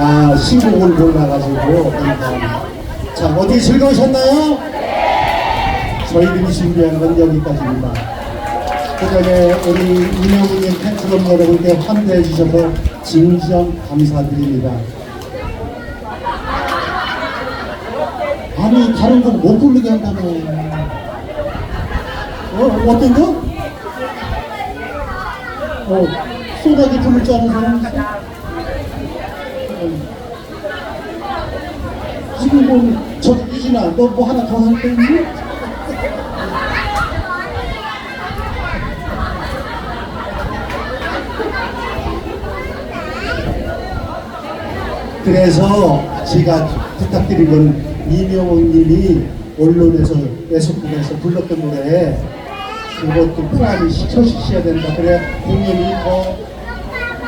아, 몰라가지고. 그러니까. 자, 어디 즐거우셨나요? 저희들이 준비한 건 여기까지입니다. 그 전에 우리 이명훈님 팬클럽 여러분께 환대해 주셔서 진정 감사드립니다. 아니, 다른 거못 부르게 한다며. 어, 어떤 거? 어, 소나기 부를 줄 아는 사람. 지금 뭐, 저, 유진아, 너 뭐 하나 더 할 거 있니? 그래서 제가 부탁드린 건 이명훈 님이 언론에서 애석분에서 불렀던 노래 그것도 꾸안이 시켜주셔야 된다. 그래 공연이 더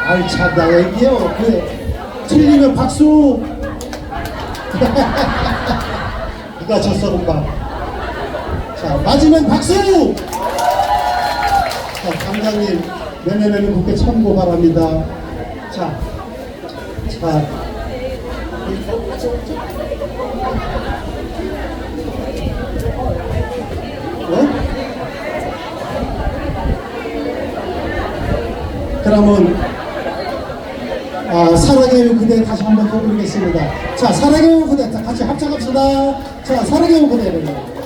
알차다 얘기요. 그래 틀리면 박수. 누가 졌어 금방. 자 맞으면 박수. 자 강장님 내년에는 국회 참고 바랍니다. 자, 자. 어? 그러면 아, 사랑해요 그대 다시 한번더 부르겠습니다. 자, 그대 다 같이 합창합시다. 자, 사랑해요 그대를. 너무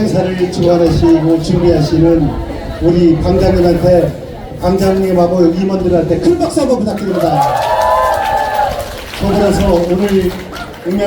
행사를 주관하시고 준비하시는 우리 방장님한테 방장님하고 임원들한테 큰 박수 한번 부탁드립니다. 더불어서 오늘